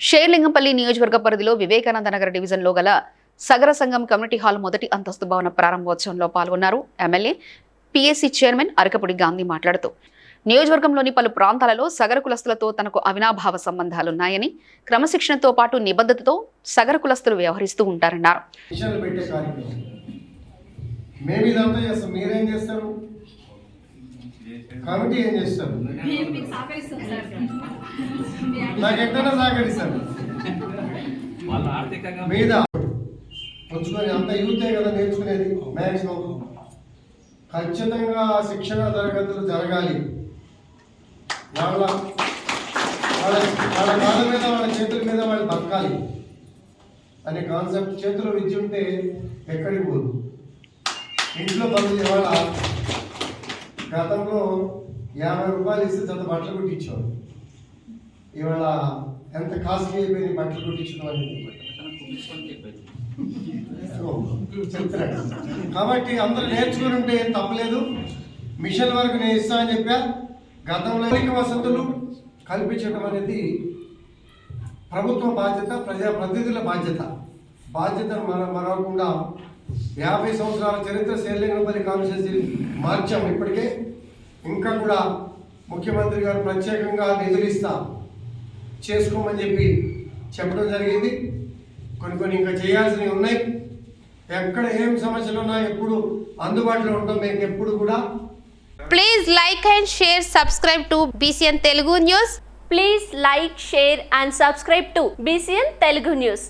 షేర్లింగంపల్లి నియోజకవర్గ పరిధిలో వివేకానంద నగర్ డివిజన్లో గల సగర సంఘం కమ్యూనిటీ హాల్ మొదటి అంతస్తు భవన ప్రారంభోత్సవంలో పాల్గొన్నారు. MLA PSC chairman Arekapudi Gandhi మాట్లాడుతూ నియోజకవర్గంలోని పలు ప్రాంతాలలో సగర కులస్తులతో తనకు అవినాభావ సంబంధాలున్నాయని క్రమశిక్షణతో పాటు నిబద్ధతతో సగర కులస్తులు వ్యవహరిస్తూ ఉంటారన్నారు. కమిటీ ఏం చేస్తారు? నాకు ఎక్కడైనా సహకరిస్తారు. మీద ఉంచుకొని అంత యూతే కదా నేర్చుకునేది? మ్యాక్సిమం ఖచ్చితంగా శిక్షణ తరగతులు జరగాలి. వాళ్ళ వాళ్ళ వాళ్ళ కాళ్ళ మీద వాళ్ళ చేతుల మీద వాళ్ళు బతకాలి. అనే కాన్సెప్ట్ చేతిలో విద్య ఉంటే ఎక్కడికి పోదు. ఇంట్లో పనులు ఇవాళ గతంలో యాభై రూపాయలు ఇస్తే జత బట్టలు కుట్టించేవాడు. ఇవాళ ఎంత కాస్ట్లీ అయిపోయింది బట్టలు కుట్టించడం అనేది. చెప్తున్నాడు. కాబట్టి అందరూ నేర్చుకుని ఉంటే ఏం తప్పలేదు. మిషన్ వరకు నేను ఇస్తా అని చెప్పా. గతంలో మౌలిక వసతులు కల్పించడం అనేది ప్రభుత్వ బాధ్యత ప్రజా ప్రతినిధుల బాధ్యత. బాధ్యతను మన మరవకుండా యాభై సంవత్సరాల చరిత్ర శేర్లింగంపల్లి కాన్స్టిట్యూన్సీ మార్చాం ఇప్పటికే. ఇంకా కూడా ముఖ్యమంత్రి గారు ప్రత్యేకంగా నిధులు ఇస్తా చేసుకోమని చెప్పి చెప్పడం జరిగింది. కొన్ని కొన్ని ఇంకా చేయాల్సినవి ఉన్నాయి. ఎక్కడ ఏం సమస్యలు ఉన్నా ఎప్పుడు అందుబాటులో ఉంటాం మేము ఎప్పుడు కూడా. Please like and share subscribe to BCN Telugu news please like share and subscribe to BCN Telugu news